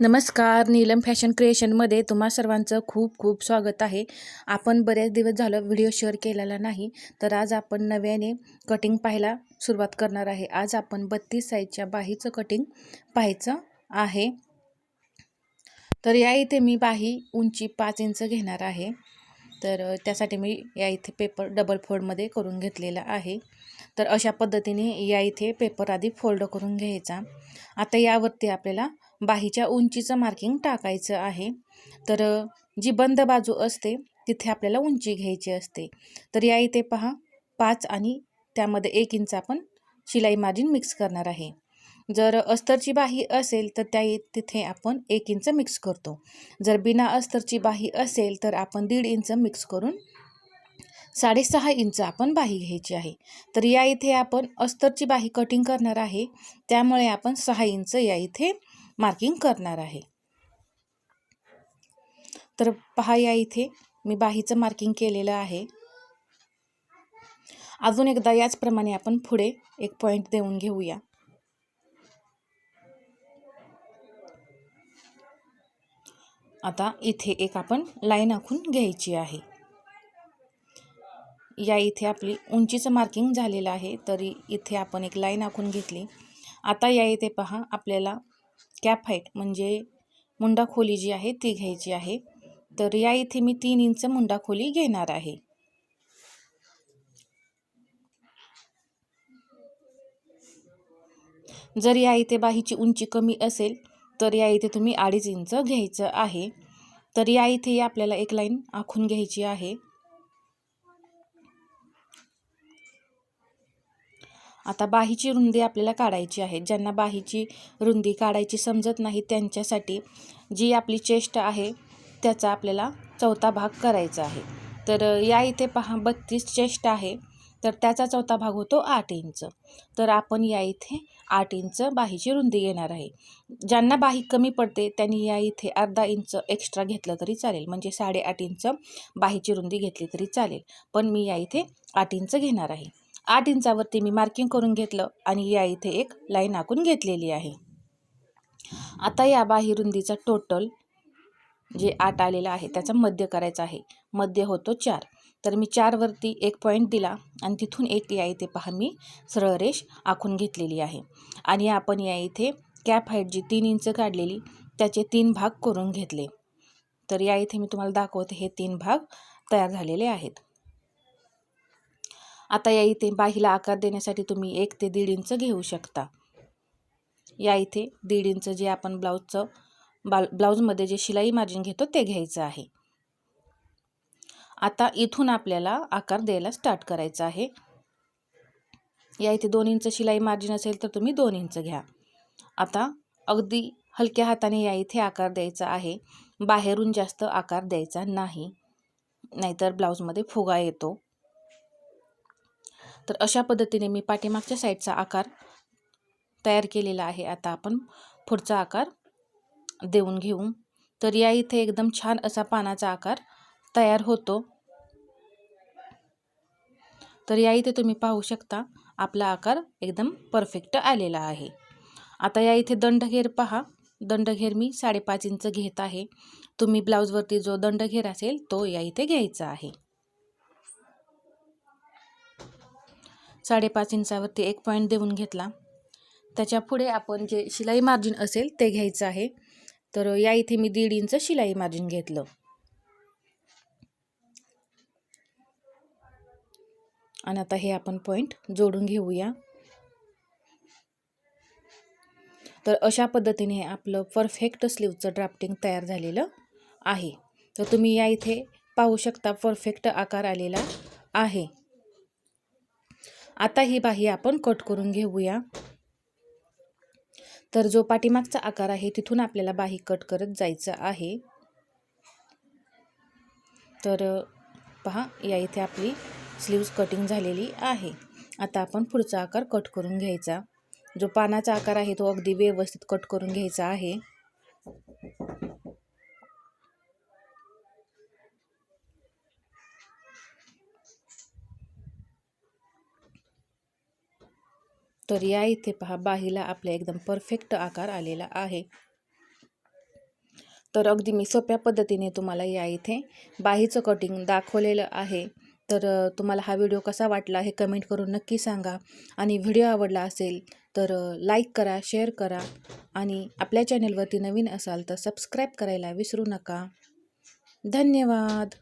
नमस्कार नीलम फॅशन क्रिएशनमध्ये तुम्हा सर्वांचं खूप खूप स्वागत आहे. आपण बरेच दिवस झालं व्हिडिओ शेअर केलेला नाही तर आज आपण नव्याने कटिंग पाहायला सुरुवात करणार आहे. आज आपण बत्तीस साईजच्या बाहीचं कटिंग पाहायचं आहे. तर या इथे मी बाही उंची पाच इंच घेणार आहे. तर त्यासाठी मी या इथे पेपर डबल फोल्डमध्ये करून घेतलेला आहे. तर अशा पद्धतीने या इथे पेपर आधी फोल्ड करून घ्यायचा. आता यावरती आपल्याला बाहीच्या उंचीचं मार्किंग टाकायचं आहे. तर जी बंद बाजू असते तिथे आपल्याला उंची घ्यायची असते. तर या इथे पहा पाच आणि त्यामध्ये एक इंच आपण शिलाई मार्जिन मिक्स करणार आहे. जर अस्तरची बाही असेल तर त्या इ- तिथे आपण एक इंच मिक्स करतो. जर बिना अस्तरची बाही असेल तर आपण दीड इंच मिक्स करून साडेसहा इंच आपण बाही घ्यायची आहे. तर या इथे आपण अस्तरची बाही कटिंग करणार आहे. त्यामुळे आपण सहा इंच या इथे मार्किंग करणार आहे. तर पहा या इथे मी बाहीचं मार्किंग केलेलं आहे. अजून एकदा याचप्रमाणे आपण पुढे एक पॉईंट देऊन घेऊया. आता इथे एक आपण लाईन आखून घ्यायची आहे. या इथे आपली उंचीचं मार्किंग झालेलं आहे तरी इथे आपण एक लाईन आखून घेतली. आता या इथे पहा आपल्याला कॅप हाईट म्हणजे मुंडा खोली जी आहे ती घ्यायची आहे. तर या इथे मी तीन इंच मुंडा खोली घेणार आहे. जर या इथे बाहीची उंची कमी असेल तर या इथे तुम्ही अडीच इंच घ्यायचं आहे. तर या इथे आपल्याला एक लाईन आखून घ्यायची आहे. आता बाहीची रुंदी आपल्याला काढायची आहे. ज्यांना बाहीची रुंदी काढायची समजत नाही त्यांच्यासाठी जी आपली चेस्ट आहे त्याचा आपल्याला चौथा भाग करायचा आहे. तर या इथे पहा बत्तीस चेस्ट आहे. तर त्याचा चौथा भाग होतो आठ इंच. तर आपण या इथे आठ इंच बाहीची रुंदी घेणार आहे. ज्यांना बाही कमी पडते त्यांनी या इथे अर्धा इंच एक्स्ट्रा घेतलं तरी चालेल. म्हणजे साडेआठ इंच बाहीची रुंदी घेतली तरी चालेल. पण मी या इथे आठ इंच घेणार आहे. आठ इंचावरती मी मार्किंग करून घेतलं आणि या इथे एक लाईन आखून घेतलेली आहे. आता या बाही रुंदीचा टोटल जे आठ आलेलं आहे त्याचा मध्य करायचा आहे. मध्य होतो चार. तर मी चारवरती एक पॉईंट दिला आणि तिथून एक या इथे पहा मी सरळ रेष आखून घेतलेली आहे. आणि आपण या इथे कॅप हाईट जी तीन इंच काढलेली त्याचे तीन भाग करून घेतले. तर या इथे मी तुम्हाला दाखवते हे तीन भाग तयार झालेले आहेत. आता या इथे बाहीला आकार देण्यासाठी तुम्ही एक ते दीड इंच घेऊ शकता. या इथे दीड इंच जे आपण ब्लाऊजचं बाल ब्लाऊजमध्ये जे शिलाई मार्जिन घेतो ते घ्यायचं आहे. आता इथून आपल्याला आकार द्यायला स्टार्ट करायचा आहे. या इथे दोन इंच शिलाई मार्जिन असेल तर तुम्ही दोन इंच घ्या. आता अगदी हलक्या हाताने या इथे आकार द्यायचा आहे. बाहेरून जास्त आकार द्यायचा नाही. नाहीतर ब्लाऊजमध्ये फुगा येतो. तर अशा पद्धतीने मी पाठीमागच्या साईडचा आकार तयार केलेला आहे. आता आपण पुढचा आकार देऊन घेऊ. तर या इथे एकदम छान असा पानाचा आकार तयार होतो. तर या इथे तुम्ही पाहू शकता आपला आकार एकदम परफेक्ट आलेला आहे. आता या इथे दंडघेर पहा. दंडघेर मी साडेपाच इंच घेत आहे. तुम्ही ब्लाऊजवरती जो दंडघेर असेल तो या इथे घ्यायचा आहे. साडेपाच इंचावरती एक पॉईंट देऊन घेतला. त्याच्या पुढे आपण जे शिलाई मार्जिन असेल ते घ्यायचं आहे. तर या इथे मी दीड इंच शिलाई मार्जिन घेतलं. आणि आता हे आपण पॉईंट जोडून घेऊया. तर अशा पद्धतीने आपलं परफेक्ट स्लीवचं ड्राफ्टिंग तयार झालेलं आहे. तर तुम्ही या इथे पाहू शकता परफेक्ट आकार आलेला आहे. आता ही बाही आपण कट करून घेऊया. तर जो पाठीमागचा आकार आहे तिथून आपल्याला बाही कट करत जायचं आहे. तर पहा या इथे आपली स्लीव्ज कटिंग झालेली आहे. आता आपण पुढचा आकार कट करून घ्यायचा. जो पानाचा आकार आहे तो अगदी व्यवस्थित कट करून घ्यायचा आहे. तर या इथे पहा बाहीला आपल्या एकदम परफेक्ट आकार आलेला आहे. तर अगदी मी सोप्या पद्धतीने तुम्हाला या इथे बाहीचं कटिंग दाखवलेलं आहे. तर तुम्हाला हा व्हिडिओ कसा वाटला हे कमेंट करून नक्की सांगा. आणि व्हिडिओ आवडला असेल तर लाईक करा शेअर करा. आणि आपल्या चॅनेलवरती नवीन असाल तर सबस्क्राईब करायला विसरू नका. धन्यवाद!